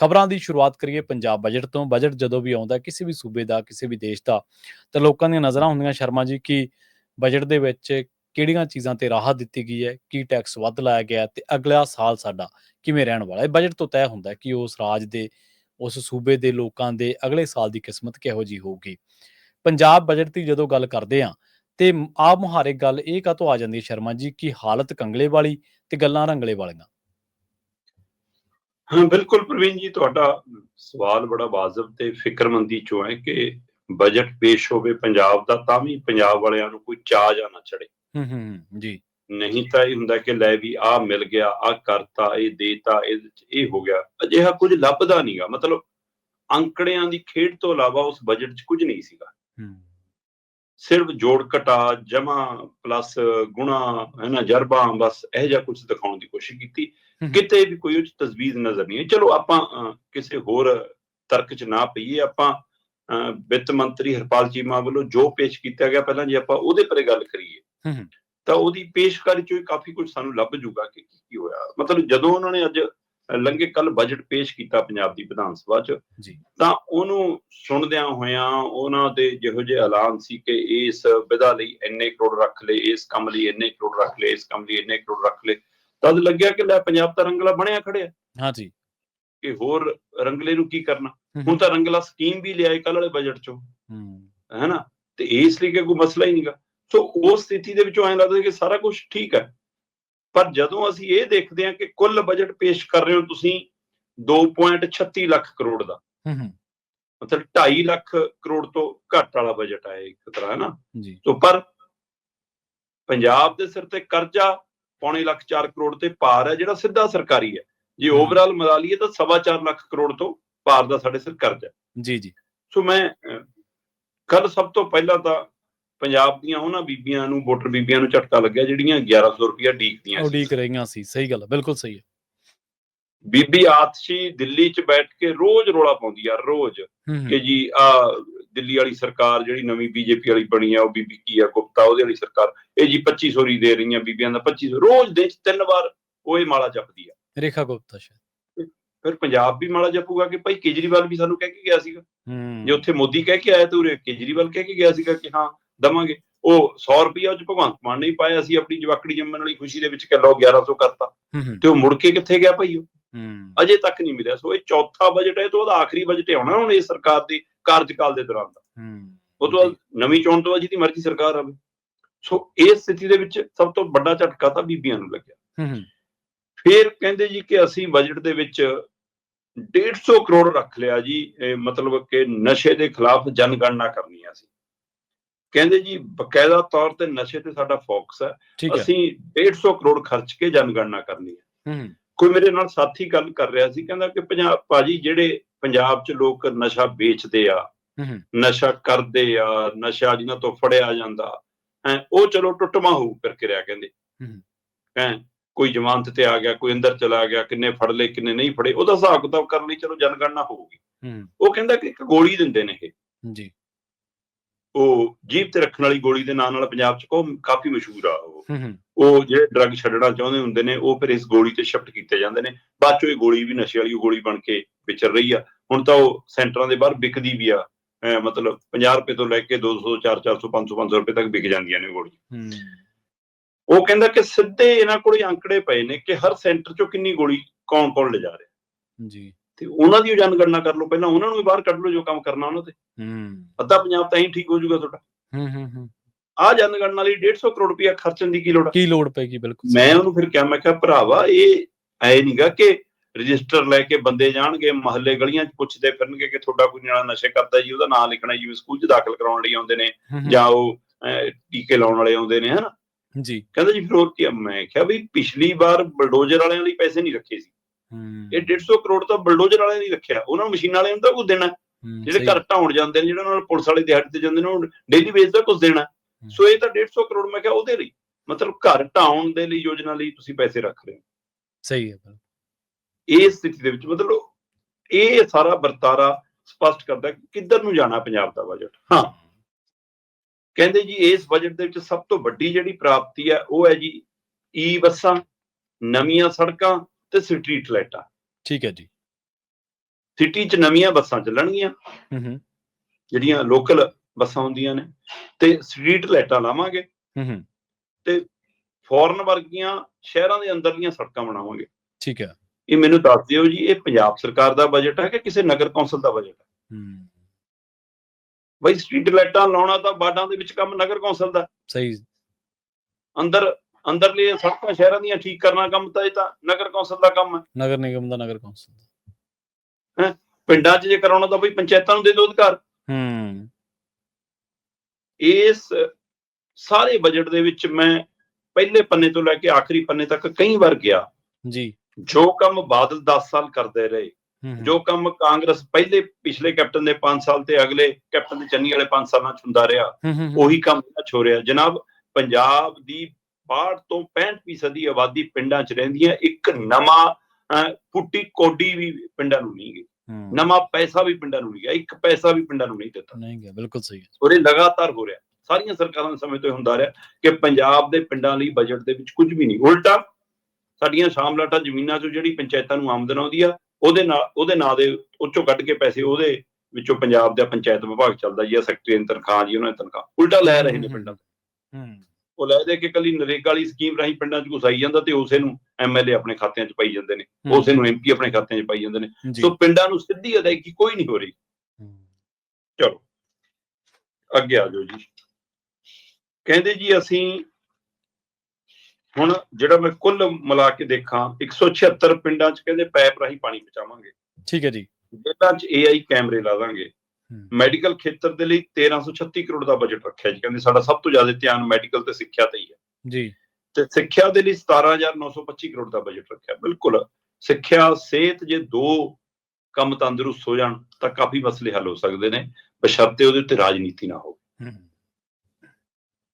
ਖਬਰਾਂ ਦੀ ਸ਼ੁਰੂਆਤ ਕਰੀਏ ਪੰਜਾਬ ਬਜਟ ਤੋਂ। ਬਜਟ ਜਦੋਂ ਵੀ ਆਉਂਦਾ, ਕਿਸੇ ਵੀ ਸੂਬੇ ਦਾ, ਕਿਸੇ ਵੀ ਦੇਸ਼ ਦਾ, ਤਾਂ ਲੋਕਾਂ ਦੀਆਂ ਨਜ਼ਰਾਂ ਹੁੰਦੀਆਂ ਸ਼ਰਮਾ ਜੀ ਕਿ ਬਜਟ ਦੇ ਵਿੱਚ ਕਿਹੜੀਆਂ ਚੀਜ਼ਾਂ ਤੇ ਰਾਹਤ ਦਿੱਤੀ ਗਈ ਹੈ, ਕੀ ਟੈਕਸ ਵੱਧ ਲਾਇਆ ਗਿਆ ਤੇ ਅਗਲਾ ਸਾਲ ਸਾਡਾ ਕਿਵੇਂ ਰਹਿਣ ਵਾਲਾ ਹੈ। ਬਜਟ ਤੋਂ ਤੈਅ ਹੁੰਦਾ ਕਿ ਉਸ ਰਾਜ ਦੇ, ਉਸ ਸੂਬੇ ਦੇ ਲੋਕਾਂ ਦੇ ਅਗਲੇ ਸਾਲ ਦੀ ਕਿਸਮਤ ਕਿਹੋ ਜੀ ਹੋਊਗੀ। ਪੰਜਾਬ ਬਜਟ ਦੀ ਜਦੋਂ ਗੱਲ ਕਰਦੇ ਆ ਤੇ ਆਪ ਮੁਹਾਰੇ ਗੱਲ ਇਹ ਕਾਹਤੋਂ ਆ ਜਾਂਦੀ ਹੈ ਸ਼ਰਮਾ ਜੀ ਕਿ ਹਾਲਤ ਕੰਗਲੇ ਵਾਲੀ ਤੇ ਗੱਲਾਂ ਰੰਗਲੇ ਵਾਲੀਆਂ। ਹਾਂ ਬਿਲਕੁਲ ਪ੍ਰਵੀਨ ਜੀ ਤੁਹਾਡਾ ਸਵਾਲ ਬੜਾ ਵਾਜਬ ਤੇ ਫਿਕਰਮੰਦੀ ਚੋਂ ਹੈ ਕਿ ਬਜਟ ਪੇਸ਼ ਹੋਵੇ ਪੰਜਾਬ ਦਾ ਤਾਂ ਵੀ ਪੰਜਾਬ ਵਾਲਿਆਂ ਨੂੰ ਕੋਈ ਚਾਹ ਜਾਂ ਨਾ ਚੜੇ ਹੂੰ ਹੂੰ ਹੂੰ, ਜੀ। ਨਹੀਂ ਤਾਂ ਇਹ ਹੁੰਦਾ ਕਿ ਲੈ ਵੀ ਆ ਮਿਲ ਗਿਆ ਆ ਕਰਤਾ ਇਹ ਦੇਤਾ ਇਹਦੇ ਚ ਇਹ ਹੋ ਗਿਆ ਅਜਿਹਾ ਕੁਝ ਲੱਭਦਾ ਨਹੀਂਗਾ ਮਤਲਬ ਅੰਕੜਿਆਂ ਦੀ ਖੇਡ ਤੋਂ ਇਲਾਵਾ ਉਸ ਬਜਟ 'ਚ ਕੁਝ ਨਹੀਂ ਸੀਗਾ। ਹੂੰ। ਸਿਰਫ ਜੋੜ ਘਟਾ ਜਮਾ ਪਲੱਸ ਗੁਣਾ ਹੈ ਨਾ ਜਰਬਾ ਬਸ ਇਹ ਜਿਹਾ ਕੁਝ ਦਿਖਾਉਣ ਦੀ ਕੋਸ਼ਿਸ਼ ਕੀਤੀ। ਕਿਤੇ ਵੀ ਕੋਈ ਤਜਵੀਜ਼ ਨਜ਼ਰ ਨਹੀਂ ਚਲੋ ਆਪਾਂ ਕਿਸੇ ਹੋਰ ਤਰਕ 'ਚ ਨਾ ਪਈਏ ਆਪਾਂ ਵਿੱਤ ਮੰਤਰੀ ਹਰਪਾਲ ਚੀਮਾ ਵੱਲੋਂ ਜੋ ਪੇਸ਼ ਕੀਤਾ ਗਿਆ ਪਹਿਲਾਂ ਜੇ ਆਪਾਂ ਉਹਦੇ ਪਰੇ ਗੱਲ ਕਰੀਏ। ਤਾਂ ਉਹਦੀ ਪੇਸ਼ਕਾਰੀ ਚੋਂ ਕਾਫੀ ਕੁਝ ਸਾਨੂੰ ਲੱਭ ਜੂਗਾ ਕਿ ਕੀ ਹੋਇਆ ਮਤਲਬ ਜਦੋਂ ਉਹਨਾਂ ਨੇ ਅੱਜ ਲੰਘੇ ਕੱਲ ਬਜਟ ਪੇਸ਼ ਕੀਤਾ ਪੰਜਾਬ ਦੀ ਵਿਧਾਨ ਸਭਾ 'ਚ। ਤਾਂ ਉਹਨੂੰ ਸੁਣਦਿਆਂ ਹੋਇਆਂ ਉਹਨਾਂ ਦੇ ਜਿਹੋ ਜਿਹੇ ਐਲਾਨ ਸੀ ਕਿ ਇਸ ਵਿਧਾ ਲਈ ਇੰਨੇ ਕਰੋੜ ਰੱਖ ਲਏ ਇਸ ਕੰਮ ਲਈ ਇੰਨੇ ਕਰੋੜ ਰੱਖ ਲਏ ਇਸ ਕੰਮ ਲਈ ਇੰਨੇ ਕਰੋੜ ਰੱਖ ਲਏ। ਤਦ ਲੱਗਿਆ ਕਿ ਲੈ ਪੰਜਾਬ ਤਾਂ ਰੰਗਲਾ ਬਣਿਆ ਖੜਿਆ। ਹਾਂ ਜੀ। ਕਿ ਹੋਰ ਰੰਗਲੇ ਨੂੰ ਕੀ ਕਰਨਾ? ਹੁਣ ਤਾਂ ਰੰਗਲਾ ਸਕੀਮ ਵੀ ਲਿਆਏ ਕੱਲ ਵਾਲੇ ਬਜਟ ਚੋਂ। ਹੂੰ। ਹੈਨਾ ਤੇ ਇਸ ਲਈ ਕਿ ਕੋਈ ਮਸਲਾ ਹੀ ਨਹੀਂਗਾ ਸੋ ਉਸ ਸਥਿਤੀ ਦੇ ਵਿੱਚੋਂ ਐਂ ਲੱਗਦਾ ਕਿ ਸਾਰਾ ਕੁਝ ਠੀਕ ਹੈ। ਪਰ ਜਦੋਂ ਅਸੀਂ ਇਹ ਦੇਖਦੇ ਹਾਂ ਕਿ ਕੁੱਲ ਬਜਟ ਪੇਸ਼ ਕਰ ਰਹੇ ਹੋ ਤੁਸੀਂ 2.36 ਲੱਖ ਕਰੋੜ ਦਾ। ਹੂੰ ਹੂੰ, ਮਤਲਬ 2.5 ਲੱਖ ਕਰੋੜ ਤੋਂ ਘੱਟ ਵਾਲਾ ਬਜਟ ਹੈ ਇੱਕ ਤਰ੍ਹਾਂ ਹੈ ਨਾ ਜੀ। ਸੋ ਪਰ ਪੰਜਾਬ ਦੇ ਸਿਰ ਤੇ ਕਰਜ਼ਾ ਪੌਣੇ ਲੱਖ 4 ਕਰੋੜ ਤੇ ਪਾਰ ਹੈ ਜਿਹੜਾ ਸਿੱਧਾ ਸਰਕਾਰੀ ਹੈ। ਜੇ। ਓਵਰਆਲ ਮਿਲਾ ਲਈਏ ਤਾਂ ਸਵਾ ਚਾਰ ਲੱਖ ਕਰੋੜ ਤੋਂ ਪਾਰ ਦਾ ਸਾਡੇ ਸਿਰ ਕਰਜ਼ਾ। ਜੀ ਜੀ। ਸੋ ਮੈਂ ਕੱਲ ਸਭ ਤੋਂ ਪਹਿਲਾਂ ਤਾਂ ਪੰਜਾਬ ਦੀਆਂ ਉਹਨਾਂ ਬੀਬੀਆਂ ਨੂੰ ਵੋਟਰ ਬੀਬੀਆਂ ਨੂੰ ਝਟਕਾ ਲੱਗਿਆ ਜਿਹੜੀਆਂ 1100 ਰੁਪਇਆ ਡੀਕਦੀਆਂ ਸੀ। ਉਡੀਕ ਰਹੀਆਂ ਸੀ ਸਹੀ ਗੱਲ ਹੈ ਬਿਲਕੁਲ ਸਹੀ ਹੈ। ਬੀਬੀ ਆਤਸ਼ੀ ਦਿੱਲੀ 'ਚ ਬੈਠ ਕੇ ਰੋਜ਼ ਰੋਲਾ ਪਾਉਂਦੀ ਆ ਰੋਜ਼। ਕਿ ਜੀ ਆ ਦਿੱਲੀ ਵਾਲੀ ਸਰਕਾਰ ਜਿਹੜੀ ਨਵੀਂ ਬੀਜੇਪੀ ਵਾਲੀ ਬਣੀ ਆ ਉਹ ਬੀਬੀ ਕੀ ਆ ਗੁਪਤਾ ਉਹਦੇ ਵਾਲੀ ਸਰਕਾਰ ਇਹ ਜੀ 2500 ਰੀ ਦੇ ਰਹੀਆਂ ਬੀਬੀਆਂ ਦਾ 2500 ਰੋਜ਼ ਦੇ 'ਚ ਤਿੰਨ ਵਾਰ ਉਹ ਇਹ ਮਾਲਾ ਜਪਦੀ ਆ। ਰੇਖਾ ਗੁਪਤਾ ਸ਼ਾਇਦ। ਫਿਰ ਪੰਜਾਬ ਵੀ ਮਾਲਾ ਜਪੂਗਾ ਕਿ ਭਾਈ ਕੇਜਰੀਵਾਲ ਵੀ ਸਾਨੂੰ ਕਹਿ ਕੇ ਗਿਆ ਸੀਗਾ? ਜੇ ਉੱਥੇ ਮੋਦੀ ਕਹਿ ਕੇ ਆਇਆ ਤੇ ਉਰੇ ਕੇਜਰੀਵਾਲ ਕਹਿ ਕੇ ਗਿਆ ਸੀਗਾ ਕਿ ਹਾਂ ਦਵਾਂਗੇ। ਉਹ 100 ਰੁਪਇਆ ਉਹ 'ਚ ਭਗਵੰਤ ਮਾਨ ਨੇ ਹੀ ਪਾਇਆ ਸੀ ਆਪਣੀ ਜਵਾਕੜੀ ਜੰਮਣ ਵਾਲੀ ਖੁਸ਼ੀ ਦੇ ਵਿੱਚ ਕਿ ਲਓ 1100 ਕਰਤਾ। ਤੇ ਉਹ ਮੁੜ ਕੇ ਕਿੱਥੇ ਗਿਆ ਭਾਈ ਉਹ? ਅਜੇ ਤੱਕ ਨਹੀਂ ਮਿਲਿਆ। ਸੋ ਇਹ ਚੌਥਾ ਬਜਟ ਹੈ ਤੇ ਉਹਦਾ ਆਖਰੀ ਬਜਟ ਆਉਣਾ ਹੁਣ ਇਸ ਸਰਕਾਰ ਦੇ ਕਾਰਜਕਾਲ ਦੇ ਦੌਰਾਨ ਦਾ। ਉਹ ਤੋਂ ਨਵੀਂ ਚੋਣ ਤੋਂ ਬਾਅਦ ਜਿਹਦੀ ਮਰਜ਼ੀ ਸਰਕਾਰ ਆਵੇ। ਸੋ ਇਸ ਸਥਿਤੀ ਦੇ ਵਿੱਚ ਸਭ ਤੋਂ ਵੱਡਾ ਝਟਕਾ ਤਾਂ ਬੀਬੀਆਂ ਨੂੰ ਲੱਗਿਆ। ਫਿਰ ਕਹਿੰਦੇ ਜੀ ਕਿ ਅਸੀਂ ਬਜਟ ਦੇ ਵਿੱਚ 150 ਕਰੋੜ ਰੱਖ ਲਿਆ ਜੀ ਇਹ ਮਤਲਬ ਕਿ ਨਸ਼ੇ ਦੇ ਖਿਲਾਫ ਜਨਗਣਨਾ ਕਰਨੀ ਕਹਿੰਦੇ ਜੀ ਬਕਾਇਦਾ ਤੌਰ ਤੇ ਨਸ਼ੇ ਤੇ ਸਾਡਾ ਫੋਕਸ ਹੈ। ਅਸੀਂ 150 ਕਰੋੜ ਖਰਚ ਕੇ ਜਨਗਣਨਾ ਕਰਨੀ ਹੈ। ਕੋਈ ਮੇਰੇ ਨਾਲ ਸਾਥੀ ਗੱਲ ਕਰ ਰਿਹਾ ਸੀ ਕਹਿੰਦਾ ਕਿ ਪੰਜਾਬ ਭਾਜੀ ਜਿਹੜੇ ਪੰਜਾਬ 'ਚ ਲੋਕ ਨਸ਼ਾ ਵੇਚਦੇ ਆ ਨਸ਼ਾ ਕਰਦੇ ਆ ਨਸ਼ਾ ਜਿਨ੍ਹਾਂ ਤੋਂ ਫੜਿਆ ਜਾਂਦਾ ਹੈ ਉਹ ਚਲੋ ਟੁੱਟਮਾ ਹੋਊ ਕਰਕੇ ਰਿਹਾ ਕਹਿੰਦੇ। ਹੂੰ। ਕੋਈ ਜ਼ਮਾਨਤ ਤੇ ਆ ਗਿਆ ਕੋਈ ਅੰਦਰ ਚਲਾ ਗਿਆ ਕਿੰਨੇ ਫੜ ਲਏ ਕਿੰਨੇ ਨਹੀਂ ਫੜੇ ਉਹਦਾ ਹਿਸਾਬ ਕਿਤਾਬ ਕਰਨ ਲਈ ਚਲੋ ਜਨਗਣਨਾ ਹੋਊਗੀ। ਉਹ ਕਹਿੰਦਾ ਕਿ ਇੱਕ ਗੋਲੀ ਦਿੰਦੇ ਨੇ ਇਹ। ਜੀ। ਉਹ ਜੀਭ ਤੇ ਰੱਖਣ ਵਾਲੀ ਗੋਲੀ ਦੇ ਨਾਂ ਨਾਲ ਪੰਜਾਬ 'ਚ ਉਹ ਕਾਫੀ ਮਸ਼ਹੂਰ ਆ ਉਹ। ਉਹ ਜਿਹੜੇ ਡਰੱਗ ਛੱਡਣਾ ਚਾਹੁੰਦੇ ਹੁੰਦੇ ਨੇ ਉਹ ਫਿਰ ਇਸ ਗੋਲੀ ਤੇ ਸ਼ਿਫਟ ਕੀਤੇ ਜਾਂਦੇ ਨੇ। ਬਾਅਦ ਚੋਂ ਇਹ ਗੋਲੀ ਵੀ ਨਸ਼ੇ ਵਾਲੀ ਗੋਲੀ ਬਣ ਕੇ ਵਿਚਰ ਰਹੀ ਆ। ਹੁਣ ਤਾਂ ਉਹ ਸੈਂਟਰਾਂ ਦੇ ਬਾਹਰ ਵਿਕਦੀ ਵੀ ਆ। ਮਤਲਬ 50 ਰੁਪਏ ਤੋਂ ਲੈ ਕੇ 200 400 400 500 500 ਰੁਪਏ ਤੱਕ ਵਿਕ ਜਾਂਦੀਆਂ ਨੇ ਗੋਲੀਆਂ। ਹੂੰ। ਉਹ ਕਹਿੰਦਾ ਕਿ ਸਿੱਧੇ ਇਹਨਾਂ ਕੋਲੇ ਅੰਕੜੇ ਪਏ ਨੇ ਕਿ ਹਰ ਸੈਂਟਰ ਚੋਂ ਕਿੰਨੀ ਗੋਲੀ ਕੌਣ ਕੌਣ ਲਿਜਾ ਰਿਹਾ। ਜੀ। ਤੇ ਉਹਨਾਂ ਦੀ ਜਨਗਣਨਾ ਕਰ ਲਓ ਪਹਿਲਾਂ ਉਹਨਾਂ ਨੂੰ ਵੀ ਬਾਹਰ ਕੱਢ ਲਓ ਜੋ ਕੰਮ ਕਰਨਾ ਉਹਨਾਂ ਤੇ। ਹੂੰ। ਅੱਧਾ ਪੰਜਾਬ ਤਾਂ ਹੀ ਠੀਕ ਹੋ ਜਾਊਗਾ ਤੁਹਾਡਾ। ਹੂੰ ਹੂੰ ਹੂੰ। ਆ ਜਨਗਣਨਾ ਲਈ 150 ਕਰੋੜ ਰੁਪਇਆ ਖਰਚਣ ਦੀ ਕੀ ਲੋੜ? ਕੀ ਲੋੜ ਪੈਗੀ ਬਿਲਕੁਲ ਮੈਂ ਉਹਨੂੰ ਫਿਰ ਕਿਹਾ ਮੈਂ ਕਿਹਾ ਭਰਾਵਾ ਇਹ ਐ ਨਹੀਂਗਾ ਕਿ ਰਜਿਸਟਰ ਲੈ ਕੇ ਬੰਦੇ ਜਾਣਗੇ ਮਹੱਲੇ ਗਲੀਆਂ 'ਚ ਪੁੱਛਦੇ ਫਿਰਨਗੇ ਕਿ ਤੁਹਾਡਾ ਕੋਈ ਨਿਆਣਾ ਨਸ਼ੇ ਕਰਦਾ ਜੀ ਉਹਦਾ ਨਾਂ ਲਿਖਣਾ ਜਿਵੇਂ ਸਕੂਲ 'ਚ ਦਾਖਲ ਕਰਾਉਣ ਲਈ ਆਉਂਦੇ ਨੇ ਜਾਂ ਉਹ ਟੀਕੇ ਲਾਉਣ ਵਾਲੇ ਆਉਂਦੇ ਨੇ ਹਨਾ? ਜੀ। ਕਹਿੰਦਾ ਜੀ ਫਿਰ ਹੋਰ ਕੀ? ਮੈਂ ਕਿਹਾ ਵੀ ਪਿਛਲੀ ਵਾਰ ਬਲਡੋਜ਼ਰ ਵਾਲਿਆਂ ਲਈ ਪੈਸੇ ਨਹੀਂ ਰੱਖੇ ਸੀ। ਇਹ 150 ਕਰੋੜ ਤਾਂ ਬਲਡੋਜ਼ਰ ਵਾਲਿਆਂ ਨੇ ਨਹੀਂ ਰੱਖਿਆ। ਉਹਨਾਂ ਨੂੰ ਮਸ਼ੀਨ ਵਾਲਿਆਂ ਨੂੰ ਤਾਂ ਕੁਝ ਦੇਣਾ। ਜਿਹੜੇ ਘਰ ਢਾਉਣ ਜਾਂਦੇ ਨੇ ਜਿਹੜਾ ਨਾਲ ਪੁਲਿਸ ਵਾਲੇ ਦਿਹਾੜੀ ਤੇ ਜਾਂਦੇ ਨੇ ਉਹ ਡੇਲੀ ਵੇਜ ਦਾ ਕੁਝ ਦੇਣਾ। ਸੋ ਇਹ ਤਾਂ 150 ਕਰੋੜ ਮੈਂ ਕਿਹਾ ਉਹਦੇ ਲਈ। ਮਤਲਬ ਘਰ ਢਾਉਣ ਦੇ ਲਈ ਯੋਜਨਾ ਲਈ ਤੁਸੀਂ ਪੈਸੇ ਰੱਖ ਰਹੇ ਹੋ। ਸਹੀ ਹੈ ਬਿਲਕੁਲ। ਇਸ ਸਥਿਤੀ ਦੇ ਵਿੱਚ ਮਤਲਬ ਇਹ ਸਾਰਾ ਵਰਤਾਰਾ ਸਪਸ਼ਟ ਕਰਦਾ ਕਿ ਕਿੱਧਰ ਨੂੰ ਜਾਣਾ ਪੰਜਾਬ ਦਾ ਬਜਟ ਹਾਂ। ਕਹਿੰਦੇ ਜੀ ਇਸ ਬਜਟ ਦੇ ਵਿੱਚ ਸਭ ਤੋਂ ਵੱਡੀ ਜਿਹੜੀ ਪ੍ਰਾਪਤੀ ਹੈ ਉਹ ਹੈ ਜੀ ਈ ਬੱਸਾਂ ਨਵੀਆਂ ਸੜਕਾਂ ਤੇ ਸਟਰੀਟ ਲਾਈਟਾਂ ਠੀਕ ਹੈ ਜੀ। ਸਿਟੀ 'ਚ ਨਵੀਆਂ ਬੱਸਾਂ ਚੱਲਣਗੀਆਂ। ਹੂੰ ਹੂੰ। ਜਿਹੜੀਆਂ ਲੋਕਲ ਬੱਸਾਂ ਹੁੰਦੀਆਂ ਨੇ। ਤੇ ਸਟਰੀਟ ਲਾਈਟਾਂ ਲਾਵਾਂਗੇ। ਹੂੰ ਹੂੰ। ਫੋਰਨ ਵਰਗੀਆਂ ਸ਼ਹਿਰਾਂ ਦੇ ਅੰਦਰਲੀਆਂ ਸੜਕਾਂ ਬਣਾਵਾਂਗੇ। ਠੀਕ ਹੈ। ਇਹ ਮੈਨੂੰ ਦੱਸ ਦਿਓ ਜੀ ਇਹ ਪੰਜਾਬ ਸਰਕਾਰ ਦਾ ਬਜਟ ਹੈ ਕਿ ਕਿਸੇ ਨਗਰ ਕੌਂਸਲ ਦਾ ਬਜਟ ਹੈ ਹੂੰ। ਬਈ ਸਟਰੀਟ ਲਾਈਟਾਂ ਲਾਉਣਾ ਤਾਂ ਬਾਡਾਂ ਦੇ ਵਿੱਚ ਕੰਮ ਨਗਰ ਕੌਂਸਲ ਦਾ। ਸਹੀ। ਅੰਦਰ ਅੰਦਰਲੀ ਸੜਕਾਂ ਸ਼ਹਿਰਾਂ ਦੀਆਂ ਠੀਕ ਕਰਨਾ ਕੰਮ ਤਾਂ ਇਹ ਤਾਂ ਨਗਰ ਕੌਂਸਲ ਦਾ ਕੰਮ ਹੈ। ਨਗਰ ਨਿਗਮ ਦਾ ਨਗਰ ਕੌਂਸਲ ਦਾ। ਪਿੰਡਾਂ 'ਚ ਜੇ ਕਰਾਉਣਾ ਤਾਂ ਬਈ ਪੰਚਾਇਤਾਂ ਨੂੰ ਦੇ ਦਿਓ ਅਧਿਕਾਰ। ਹੂੰ। ਇਸ ਸਾਰੇ ਬਜਟ ਦੇ ਵਿੱਚ ਮੈਂ ਪਹਿਲੇ ਪੰਨੇ ਤੋਂ ਲੈ ਕੇ ਆਖਰੀ ਪੰਨੇ ਤੱਕ ਕਈ ਵਾਰ ਗਿਆ। ਜੀ। ਜੋ ਕੰਮ ਬਾਦਲ 10 ਸਾਲ ਕਰਦੇ ਰਹੇ ਹੂੰ ਹੂੰ, ਜੋ ਕੰਮ ਕਾਂਗਰਸ ਪਹਿਲੇ ਪਿਛਲੇ ਕੈਪਟਨ ਦੇ 5 ਸਾਲ ਤੇ ਅਗਲੇ ਕੈਪਟਨ ਦੇ ਚੰਨੀ ਵਾਲੇ 5 ਸਾਲਾਂ ਚ ਹੁੰਦਾ ਰਿਹਾ ਹੂੰ ਹੂੰ, ਹੂੰ। ਉਹੀ ਕੰਮ ਇਹਨਾਂ ਹੋ ਰਿਹਾ ਜਨਾਬ ਪੰਜਾਬ ਦੀ 62 ਤੋਂ 65% ਦੀ ਆਬਾਦੀ ਪਿੰਡਾਂ 'ਚ ਰਹਿੰਦੀ ਹੈ ਇੱਕ ਨਵਾਂ ਪੁੱਟੀ ਕੋਡੀ ਵੀ ਪਿੰਡਾਂ ਨੂੰ ਨਹੀਂ ਗਈ। ਨਵਾਂ ਪੈਸਾ ਵੀ ਪਿੰਡਾਂ ਨੂੰ ਨਹੀਂ ਗਿਆ ਇੱਕ ਪੈਸਾ ਵੀ ਪਿੰਡਾਂ ਨੂੰ ਨਹੀਂ ਦਿੱਤਾ। ਨਹੀਂ ਗਿਆ ਬਿਲਕੁਲ ਸਹੀ ਹੈ। ਔਰ ਇਹ ਲਗਾਤਾਰ ਹੋ ਰਿਹਾ। ਸਾਰੀਆਂ ਸਰਕਾਰਾਂ ਦੇ ਸਮੇਂ ਤੋਂ ਇਹ ਹੁੰਦਾ ਰਿਹਾ ਕਿ ਪੰਜਾਬ ਦੇ ਪਿੰਡਾਂ ਲਈ ਬਜਟ ਦੇ ਵਿੱਚ ਕੁਝ ਵੀ ਨਹੀਂ। ਉਲਟਾ ਸਾਡੀਆਂ ਸ਼ਾਮਲਾਟਾ ਜ਼ਮੀਨਾਂ 'ਚੋਂ ਜਿਹੜੀ ਪੰਚਾਇਤਾਂ ਨੂੰ ਆਮਦਨ ਆਉਂਦੀ ਆ ਉਹਦੇ ਨਾਲ ਉਹਦੇ ਨਾਂ ਦੇ ਉੱਚੋਂ ਕੱਢ ਕੇ ਪੈਸੇ ਉਹਦੇ ਵਿੱਚੋਂ ਪੰਜਾਬ ਦਾ ਪੰਚਾਇਤ ਵਿਭਾਗ ਚੱਲਦਾ ਜੀ ਆ ਸੈਕਟਰੀ ਦੀ ਤਨਖਾਹ ਜੀ ਉਹਨਾਂ ਦੀ ਤਨਖਾਹ। ਉਲਟਾ ਲੈ ਰਹੇ ਨੇ ਪਿੰਡਾਂ ਤੋਂ। ਹੂੰ। ਉਹ ਲੈ ਦੇ ਕੇ ਕੱਲੀ ਨਰੇਗਾ ਵਾਲੀ ਸਕੀਮ ਰਾਹੀਂ ਪਿੰਡਾਂ 'ਚ ਘੁਸਾਈ ਜਾਂਦਾ ਤੇ ਉਸੇ ਨੂੰ ਐਮਐਲਏ ਆਪਣੇ ਖਾਤਿਆਂ 'ਚ ਪਾਈ ਜਾਂਦੇ ਨੇ ਉਸੇ ਨੂੰ ਐਮਪੀ ਆਪਣੇ ਖਾਤਿਆਂ 'ਚ ਪਾਈ ਜਾਂਦੇ ਨੇ। ਸੋ ਪਿੰਡਾਂ ਨੂੰ ਸਿੱਧੀ ਅਦਾਇਗੀ ਕੋਈ ਨਹੀਂ ਹੋ ਰਹੀ। ਚਲੋ ਅੱਗੇ ਆ ਜਾਓ ਜੀ। ਕਹਿੰਦੇ ਜੀ ਅਸੀਂ ਹੁਣ ਜਿਹੜਾ ਮੈਂ ਕੁੱਲ ਮਿਲਾ ਕੇ ਦੇਖਾਂ 176 ਪਿੰਡਾਂ 'ਚ ਕਹਿੰਦੇ ਪੈਪ ਰਾਹੀਂ ਪਾਣੀ ਪਹੁੰਚਾਵਾਂਗੇ। ਠੀਕ ਹੈ ਜੀ। ਜੇਲ੍ਹਾਂ 'ਚ ਏਆਈ ਕੈਮਰੇ ਲਾ ਦਾਂਗੇ। ਮੈਡੀਕਲ ਖੇਤਰ ਦੇ ਲਈ 1336 ਕਰੋੜ ਦਾ ਬਜਟ ਰੱਖਿਆ ਜੀ। ਕਹਿੰਦੇ ਸਾਡਾ ਸਭ ਤੋਂ ਜ਼ਿਆਦਾ ਧਿਆਨ ਮੈਡੀਕਲ ਤੇ ਸਿੱਖਿਆ ਤੇ ਹੀ ਹੈ। ਜੀ। ਤੇ ਸਿੱਖਿਆ ਦੇ ਲਈ 17925 ਕਰੋੜ ਦਾ ਬਜਟ ਰੱਖਿਆ। ਬਿਲਕੁਲ ਸਿੱਖਿਆ ਸਿਹਤ ਜੇ ਦੋ ਕੰਮ ਤੰਦਰੁਸਤ ਹੋ ਜਾਣ ਤਾਂ ਕਾਫੀ ਮਸਲੇ ਹੱਲ ਹੋ ਸਕਦੇ ਨੇ ਬਸ਼ਰਤੇ ਉਹਦੇ ਉੱਤੇ ਰਾਜਨੀਤੀ ਨਾ ਹੋਵੇ।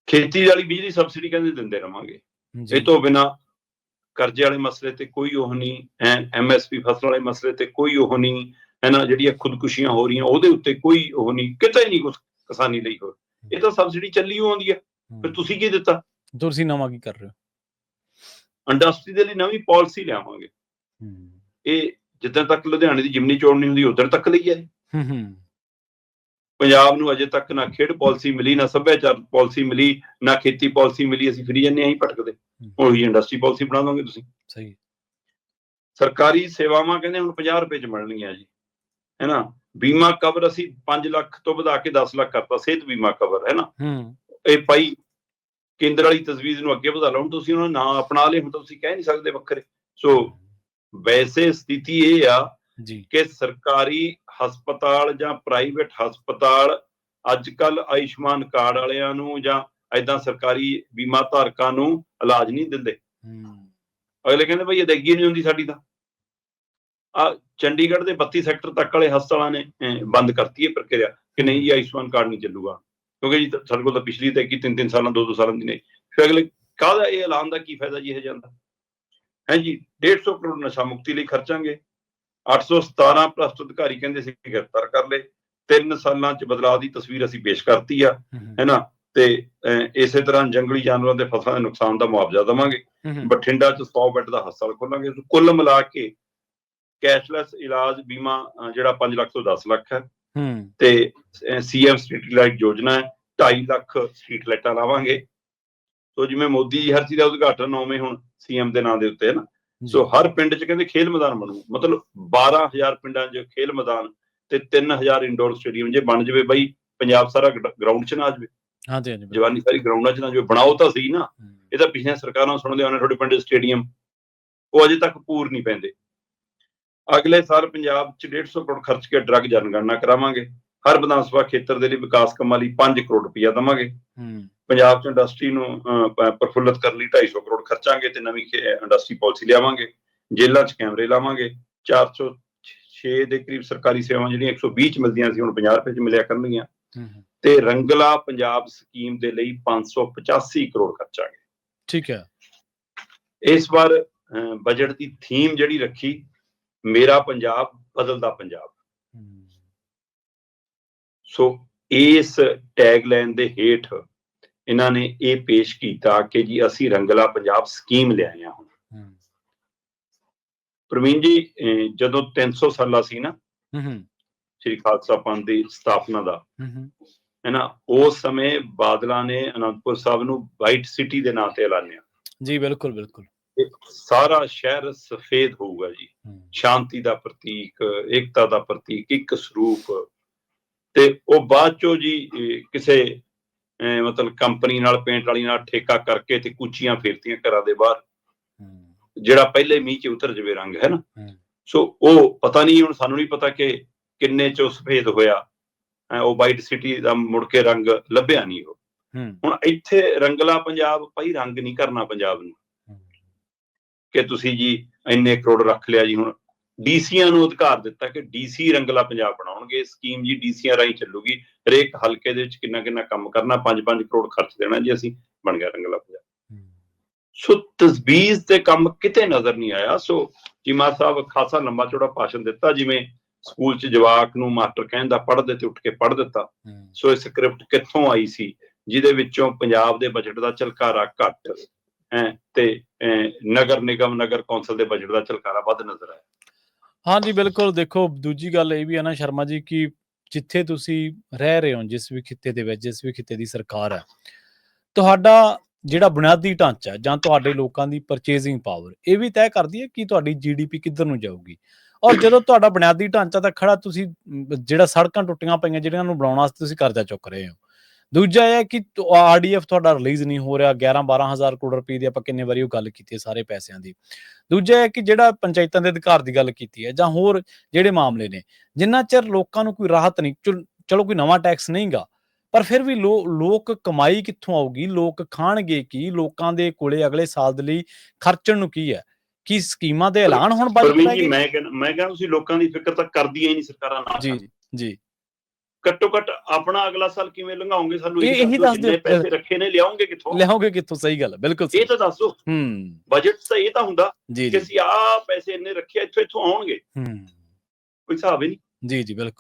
ਖੇਤੀ ਵਾਲੀ ਬਿਜਲੀ ਸਬਸਿਡੀ ਕਹਿੰਦੇ ਦਿੰਦੇ ਰਵਾਂਗੇ। ਇਹ ਤੋਂ ਬਿਨਾ ਕਰਜ਼ੇ ਵਾਲੇ ਮਸਲੇ ਤੇ ਕੋਈ ਉਹ ਨਹੀਂ ਐਮਐਸਪੀ ਫਸਲ ਵਾਲੇ ਮਸਲੇ ਤੇ ਕੋਈ ਉਹ ਨਹੀਂ ਹੈ ਨਾ ਜਿਹੜੀਆਂ ਖੁਦਕੁਸ਼ੀਆਂ ਹੋ ਰਹੀਆਂ ਉਹਦੇ ਉੱਤੇ ਕੋਈ ਉਹ ਨਹੀਂ ਕਿਤੇ ਨਹੀਂ ਕੁਝ ਕਿਸਾਨੀ ਲਈ ਹੋ। ਇਹ ਤਾਂ ਸਬਸਿਡੀ ਚੱਲੀ ਓ ਆਉਂਦੀ ਹੈ। ਫਿਰ ਹੂੰ, ਤੁਸੀਂ ਕੀ ਦਿੱਤਾ? ਤੁਸੀਂ ਨਵਾਂ ਕੀ ਕਰ ਰਹੇ ਹੋ? ਇੰਡਸਟਰੀ ਦੇ ਲਈ ਨਵੀਂ ਪਾਲਿਸੀ ਲਿਆਵਾਂਗੇ। ਹੂੰ, ਇਹ ਜਿੱਦਾਂ ਤੱਕ ਲੁਧਿਆਣੇ ਦੀ ਜਿਮਨੀ ਚੋਣ ਨਹੀਂ ਹੁੰਦੀ ਉਧਰ ਤੱਕ ਲਈ ਹੈ ਹੂੰ ਹੂੰ। ਪੰਜਾਬ ਨੂੰ ਅਜੇ ਤੱਕ ਨਾ ਖੇਡ ਪਾਲਿਸੀ ਮਿਲੀ ਨਾ ਸੱਭਿਆਚਾਰ ਪਾਲਿਸੀ ਮਿਲੀ ਨਾ ਖੇਤੀ ਪਾਲਿਸੀ ਮਿਲੀ ਅਸੀਂ ਫਿਰੀ ਜੰਨੇ ਆਂ ਹੀ। ਭਟਕਦੇ ਉਹੀ ਇੰਡਸਟਰੀ ਪਾਲਿਸੀ ਬਣਾ ਦੋਗੇ ਤੁਸੀਂ। ਸਹੀ ਸਰਕਾਰੀ ਸੇਵਾਵਾਂ ਕਹਿੰਦੇ ਹੁਣ 50 ਰੁਪਏ ਚ ਮਿਲਣਗੀਆਂ ਜੀ। ਹੈਨਾ ਬੀਮਾ ਕਵਰ ਅਸੀਂ 5 ਲੱਖ ਤੋਂ ਵਧਾ ਕੇ 10 ਲੱਖ ਕਰਤਾ ਸਿਹਤ ਬੀਮਾ ਕਵਰ ਹੈਨਾ ਹੂੰ। ਇਹ ਭਾਈ ਕੇਂਦਰ ਵਾਲੀ ਤਜਵੀਜ਼ ਨੂੰ ਅੱਗੇ ਵਧਾ ਲਓ ਹੁਣ ਤੁਸੀਂ ਉਹਨਾਂ ਨਾਂ ਅਪਣਾ ਲਏ ਹੁਣ ਤੁਸੀਂ ਕਹਿ ਨਹੀਂ ਸਕਦੇ ਵੱਖਰੇ। ਸੋ ਵੈਸੇ ਸਥਿਤੀ ਇਹ ਆ ਜੀ। ਕਿ ਸਰਕਾਰੀ ਹਸਪਤਾਲ ਜਾਂ ਪ੍ਰਾਈਵੇਟ ਹਸਪਤਾਲ ਅੱਜ ਕੱਲ ਆਯੁਸ਼ਮਾਨ ਕਾਰਡ ਵਾਲਿਆਂ ਨੂੰ ਜਾਂ ਐਦਾਂ ਸਰਕਾਰੀ ਬੀਮਾ ਧਾਰਕਾਂ ਨੂੰ ਇਲਾਜ ਨਹੀਂ ਦਿੰਦੇ। ਹੂੰ। ਅਗਲੇ ਕਹਿੰਦੇ ਭਾਈ ਅਦਾਇਗੀ ਨਹੀਂ ਹੁੰਦੀ ਸਾਡੀ ਤਾਂ। ਆ ਚੰਡੀਗੜ੍ਹ ਦੇ 32 ਸੈਕਟਰ ਤੱਕ ਵਾਲੇ ਹਸਪਤਾਲਾਂ ਨੇ ਬੰਦ ਕਰਤੀ ਹੈ ਪ੍ਰਕਿਰਿਆ ਕਿ ਨਹੀਂ ਜੀ ਆਯੁਸ਼ਮਾਨ ਕਾਰਡ ਨਹੀਂ ਚੱਲੂਗਾ। ਕਿਉਂਕਿ ਜੀ ਸਾਡੇ ਕੋਲ ਤਾਂ ਪਿਛਲੀ ਤੇ ਕੀ ਤਿੰਨ ਤਿੰਨ ਸਾਲਾਂ ਦੋ ਦੋ ਸਾਲਾਂ ਦੀ ਨੇ ਫਿਰ ਅਗਲੇ ਕਾਹਦਾ ਇਹ ਐਲਾਨ ਦਾ ਕੀ ਫਾਇਦਾ ਜੀ ਇਹ ਜਾਂਦਾ ਹੈ ਜੀ 150 ਕਰੋੜ ਨਸ਼ਾ ਮੁਕਤੀ ਲਈ ਖਰਚਾਂਗੇ। 817 ਭ੍ਰਸ਼ਟ ਅਧਿਕਾਰੀ ਕਹਿੰਦੇ ਸੀ ਗ੍ਰਿਫਤਾਰ ਕਰ ਲਏ। ਤਿੰਨ ਸਾਲਾਂ ਚ ਬਦਲਾਅ ਦੀ ਤਸਵੀਰ ਅਸੀਂ ਪੇਸ਼ ਕਰਤੀ ਆ ਹੂੰ, ਹੈ। ਨਾ? ਤੇ ਇਸੇ ਤਰ੍ਹਾਂ ਜੰਗਲੀ ਜਾਨਵਰਾਂ ਦੇ ਫਸਲਾਂ ਦੇ ਨੁਕਸਾਨ ਦਾ ਮੁਆਵਜ਼ਾ ਦੇਵਾਂਗੇ। ਬਠਿੰਡਾ ਚ 100 ਬੈੱਡ ਦਾ ਹਸਪਤਾਲ ਖੋਲਾਂਗੇ। ਕੁੱਲ ਮਿਲਾ ਕੇ ਕੈਸ਼ਲੈਸ ਇਲਾਜ ਬੀਮਾ ਜਿਹੜਾ 5 ਲੱਖ ਤੋਂ 10 ਲੱਖ ਹੈ। ਹੂੰ। ਤੇ ਸੀਐਮ ਸਟਰੀਟ ਲਾਈਟ ਯੋਜਨਾ ਹੈ 2.5 ਲੱਖ ਸਟਰੀਟ ਲਾਈਟਾਂ ਲਾਵਾਂਗੇ। ਸੋ ਜਿਵੇਂ ਮੋਦੀ ਜੀ ਹਰ ਚੀਜ਼ ਦਾ ਉਦਘਾਟਨ ਉਵੇਂ ਹੁਣ ਸੀਐਮ ਦੇ ਨਾਂ ਦੇ ਉੱਤੇ ਹੈ ਨਾ। ਸੋ ਹਰ ਪਿੰਡ 'ਚ ਕਹਿੰਦੇ ਖੇਲ ਮੈਦਾਨ ਬਣੂ। ਮਤਲਬ 12000 ਪਿੰਡਾਂ 'ਚ ਖੇਲ ਮੈਦਾਨ ਤੇ 3000 ਇੰਡੋਰ ਸਟੇਡੀਅਮ ਜੇ ਬਣ ਜਵੇ ਬਈ ਪੰਜਾਬ ਸਾਰਾ ਗਰਾਊਂਡ 'ਚ ਨਾ ਜਾਵੇ। ਹਾਂਜੀ ਹਾਂਜੀ। ਜਵਾਨੀ ਸਾਰੀ ਗਰਾਊਂਡਾਂ 'ਚ ਨਾ ਜਾਵੇ। ਬਣਾਓ ਤਾਂ ਸਹੀ ਨਾ। ਇਹ ਤਾਂ ਪਿਛਲੀਆਂ ਸਰਕਾਰਾਂ ਸੁਣਦੇ ਆਉਣੇ ਤੁਹਾਡੇ ਪਿੰਡ ਸਟੇਡੀਅਮ ਉਹ ਅਜੇ ਤੱਕ ਪੂਰ ਨਹੀਂ ਪੈਂਦੇ। ਅਗਲੇ ਸਾਲ ਪੰਜਾਬ 'ਚ 150 ਕਰੋੜ ਖਰਚ ਕੇ ਡਰੱਗ ਜਨਗਣਨਾ ਕਰਾਵਾਂਗੇ। ਹਰ ਵਿਧਾਨ ਸਭਾ ਖੇਤਰ ਦੇ ਲਈ ਵਿਕਾਸ ਕੰਮਾਂ ਲਈ 5 ਕਰੋੜ ਰੁਪਈਆ ਦੇਵਾਂਗੇ। ਹੂੰ। ਪੰਜਾਬ 'ਚ ਇੰਡਸਟਰੀ ਨੂੰ ਪ੍ਰਫੁੱਲਤ ਕਰਨ ਲਈ 250 ਕਰੋੜ ਖਰਚਾਂਗੇ ਤੇ ਨਵੀਂ ਇੰਡਸਟਰੀ ਪਾਲਿਸੀ ਲਿਆਵਾਂਗੇ। ਜੇਲ੍ਹਾਂ 'ਚ ਕੈਮਰੇ ਲਾਵਾਂਗੇ। 406 ਦੇ ਕਰੀਬ ਸਰਕਾਰੀ ਸੇਵਾਵਾਂ ਜਿਹੜੀਆਂ 120 'ਚ ਮਿਲਦੀਆਂ ਸੀ ਹੁਣ 50 ਰੁਪਏ 'ਚ ਮਿਲਿਆ ਕਰਨਗੀਆਂ। ਤੇ ਰੰਗਲਾ ਪੰਜਾਬ ਸਕੀਮ ਦੇ ਲਈ 585 ਕਰੋੜ ਖਰਚਾਂਗੇ। ਠੀਕ ਹੈ। ਇਸ ਵਾਰ ਬਜਟ ਦੀ ਥੀਮ ਜਿਹੜੀ ਰੱਖੀ ਮੇਰਾ ਪੰਜਾਬ ਬਦਲਦਾ ਪੰਜਾਬ। ਸੋ ਇਸ ਟੈਗਲਾਈਨ ਦੇ ਹੇਠ ਇਹਨਾਂ ਨੇ ਇਹ ਪੇਸ਼ ਕੀਤਾ ਕਿ ਜੀ ਅਸੀਂ ਰੰਗਲਾ ਪੰਜਾਬ ਸਕੀਮ ਲਿਆਏ ਹਾਂ ਹੁਣ। ਪ੍ਰਵੀਨ ਜੀ ਜਦੋਂ 300 ਸਾਲਾ ਸੀ ਨਾ ਹੂੰ ਹੂੰ। ਸ੍ਰੀ ਖਾਲਸਾ ਪੰਥ ਦੀ ਸਥਾਪਨਾ ਦਾ ਹੂੰ ਹੂੰ। ਹੈ ਨਾ ਉਸ ਸਮੇਂ ਬਾਦਲਾਂ ਨੇ ਅਨੰਦਪੁਰ ਸਾਹਿਬ ਨੂੰ ਵਾਈਟ ਸਿਟੀ ਦੇ ਨਾਂ ਤੇ ਐਲਾਨਿਆ। ਜੀ ਬਿਲਕੁਲ ਬਿਲਕੁਲ। ਸਾਰਾ ਸ਼ਹਿਰ ਸਫੇਦ ਹੋਊਗਾ ਜੀ। ਸ਼ਾਂਤੀ ਦਾ ਪ੍ਰਤੀਕ ਏਕਤਾ ਦਾ ਪ੍ਰਤੀਕ ਇੱਕ ਸਰੂਪ। ਤੇ ਉਹ ਬਾਅਦ ਚੋਂ ਜੀ ਕਿਸੇ ਮਤਲਬ ਕੰਪਨੀ ਨਾਲ ਪੇਂਟ ਵਾਲੀ ਨਾਲ ਠੇਕਾ ਕਰਕੇ ਤੇ ਕੁੱਚੀਆਂ ਫੇਰਤੀਆਂ ਘਰਾਂ ਦੇ ਬਾਹਰ। ਜਿਹੜਾ ਪਹਿਲੇ ਮੀਂਹ ਚ ਉਤਰ ਜਵੇ ਰੰਗ ਹੈ ਨਾ। ਸੋ ਉਹ ਪਤਾ ਨਹੀਂ ਹੁਣ ਸਾਨੂੰ ਨਹੀਂ ਪਤਾ ਕਿ ਕਿੰਨੇ ਚ ਸਫੇਦ ਹੋਇਆ। ਉਹ ਵਾਈਟ ਸਿਟੀ ਦਾ ਮੁੜ ਕੇ ਰੰਗ ਲੱਭਿਆ ਨਹੀਂ ਉਹ। ਹੁਣ ਇੱਥੇ ਰੰਗਲਾ ਪੰਜਾਬ ਭਾਈ ਰੰਗ ਨਹੀਂ ਕਰਨਾ ਪੰਜਾਬ ਨੂੰ। ਕਿ ਤੁਸੀਂ ਜੀ ਇੰਨੇ ਕਰੋੜ ਰੱਖ ਲਿਆ ਜੀ ਹੁਣ। ਡੀਸੀਆਂ ਨੂੰ ਅਧਿਕਾਰ ਦਿੱਤਾ ਕਿ ਡੀਸੀ ਰੰਗਲਾ ਪੰਜਾਬ ਬਣਾਉਣਗੇ। ਸਕੀਮ ਜੀ ਡੀਸੀਆਂ ਰਾਹੀਂ ਚੱਲੂਗੀ। ਹਰੇਕ ਹਲਕੇ ਦੇ ਵਿੱਚ ਕਿੰਨਾ ਕਿੰਨਾ ਕੰਮ ਕਰਨਾ 5-5 ਕਰੋੜ ਖਰਚ ਦੇਣਾ ਜੀ ਅਸੀਂ ਬਣ ਗਿਆ ਰੰਗਲਾ ਪੰਜਾਬ। ਸੋ ਤਜਵੀਜ਼ ਤੇ ਕੰਮ ਕਿਤੇ ਨਜ਼ਰ ਨਹੀਂ ਆਇਆ। ਸੋ ਚੀਮਾ ਸਾਹਿਬ ਖਾਸਾ ਲੰਬਾ ਚੌੜਾ ਭਾਸ਼ਣ ਦਿੱਤਾ ਜਿਵੇਂ ਸਕੂਲ 'ਚ ਜਵਾਕ ਨੂੰ ਮਾਸਟਰ ਕਹਿੰਦਾ ਪੜ੍ਹਦੇ ਤੇ ਉੱਠ ਕੇ ਪੜ੍ਹ ਦਿੱਤਾ। ਸੋ ਇਹ ਸਕ੍ਰਿਪਟ ਕਿੱਥੋਂ ਆਈ ਸੀ ਜਿਹਦੇ ਵਿੱਚੋਂ ਪੰਜਾਬ ਦੇ ਬਜਟ ਦਾ ਝਲਕਾਰਾ ਘੱਟ ਤੇ ਨਗਰ ਨਿਗਮ, ਨਗਰ ਕੌਂਸਲ ਦੇ ਬਜਟ ਦਾ ਝਲਕਾਰਾ ਵੱਧ ਨਜ਼ਰ ਆਇਆ। ਹਾਂਜੀ, ਬਿਲਕੁਲ। ਦੇਖੋ, ਦੂਜੀ ਗੱਲ ਇਹ ਵੀ ਹੈ ਨਾ ਸ਼ਰਮਾ ਜੀ ਕਿ ਜਿੱਥੇ ਤੁਸੀਂ ਰਹਿ ਰਹੇ ਹੋ, ਜਿਸ ਵੀ ਖਿੱਤੇ ਦੇ ਵਿੱਚ, ਜਿਸ ਵੀ ਖਿੱਤੇ ਦੀ ਸਰਕਾਰ ਹੈ, ਤੁਹਾਡਾ ਜਿਹੜਾ ਬੁਨਿਆਦੀ ਢਾਂਚਾ ਜਾਂ ਤੁਹਾਡੇ ਲੋਕਾਂ ਦੀ ਪਰਚੇਜ਼ਿੰਗ ਪਾਵਰ ਇਹ ਵੀ ਤੈਅ ਕਰਦੀ ਹੈ ਕਿ ਤੁਹਾਡੀ ਜੀਡੀਪੀ ਕਿੱਧਰ ਨੂੰ ਜਾਊਗੀ? ਔਰ ਜਦੋਂ ਤੁਹਾਡਾ ਬੁਨਿਆਦੀ ਢਾਂਚਾ ਤਾਂ ਖੜਾ, ਤੁਸੀਂ ਜਿਹੜਾ ਸੜਕਾਂ ਟੁੱਟੀਆਂ ਪਈਆਂ, ਜਿਹੜੀਆਂ ਨੂੰ ਬਣਾਉਣ ਵਾਸਤੇ ਤੁਸੀਂ ਕਰਜ਼ਾ ਚੁੱਕ ਰਹੇ ਹੋ ਦੂਜਾ ਇਹ ਹੈ ਕਿ ਆਰਡੀਐਫ ਤੁਹਾਡਾ ਰਿਲੀਜ਼ ਨਹੀਂ ਹੋ ਰਿਹਾ 11 12000 ਕਰੋੜ ਰੁਪਏ ਦੀ ਆਪਾਂ ਕਿੰਨੇ ਵਾਰੀ ਉਹ ਗੱਲ ਕੀਤੀ ਹੈ ਸਾਰੇ ਪੈਸਿਆਂ ਦੀ। ਦੂਜਾ ਹੈ ਕਿ ਜਿਹੜਾ ਪੰਚਾਇਤਾਂ ਦੇ ਅਧਿਕਾਰ ਦੀ ਗੱਲ ਕੀਤੀ ਹੈ ਜਾਂ ਹੋਰ ਜਿਹੜੇ ਮਾਮਲੇ ਨੇ ਜਿੰਨਾ ਚਿਰ ਲੋਕਾਂ ਨੂੰ ਕੋਈ ਰਾਹਤ ਨਹੀਂ ਚਲ- ਕੋਈ ਨਵਾਂ ਟੈਕਸ ਨਹੀਂਗਾ ਪਰ ਫਿਰ ਵੀ ਲੋਕ ਕਮਾਈ ਕਿੱਥੋਂ ਆਊਗੀ? ਲੋਕ ਖਾਣਗੇ ਕੀ? ਲੋਕਾਂ ਦੇ ਕੋਲੇ ਅਗਲੇ ਸਾਲ ਦੇ ਲਈ ਖਰਚਣ ਨੂੰ ਕੀ ਹੈ? ਕੀ ਸਕੀਮਾਂ ਦੇ ਐਲਾਨ ਹੁਣ ਗਏ ਮੈਂ ਮੈਂ ਕਹਿੰਦਾ ਤੁਸੀਂ ਲੋਕਾਂ ਦੀ ਫਿਕਰ ਤਾਂ ਕਰਦੀਆਂ ਹੀ ਨਹੀਂ ਸਰਕਾਰਾਂ ਨਾਲ। ਜੀ ਜੀ। ਘੱਟੋ ਘੱਟ ਆਪਣਾ ਅਗਲਾ ਸਾਲ ਕਿਵੇਂ ਲੰਘਾਓਗੇ ਸਾਨੂੰ ਇਹ- ਇਹੀ ਦੱਸ ਦਿਓ। ਪੈਸੇ ਰੱਖੇ ਨੇ ਲਿਆਉਂਗੇ ਕਿੱਥੋਂ? ਲਿਆਓਗੇ ਕਿੱਥੋਂ? ਸਹੀ ਗੱਲ ਬਿਲਕੁਲ ਸਹੀ। ਇਹ ਤਾਂ ਦੱਸੋ। ਹੂੰ। ਬਜਟ ਤਾਂ ਇਹ ਤਾਂ ਹੁੰਦਾ ਕਿ ਅਸੀਂ ਆਹ ਪੈਸੇ ਇੰਨੇ ਰੱਖੇ ਆ, ਇੱਥੋਂ ਇੱਥੋਂ ਆਉਣਗੇ। ਹੂੰ। ਕੋਈ ਹਿਸਾਬ ਹੀ ਨਹੀਂ। ਜੀ ਜੀ ਬਿਲਕੁਲ।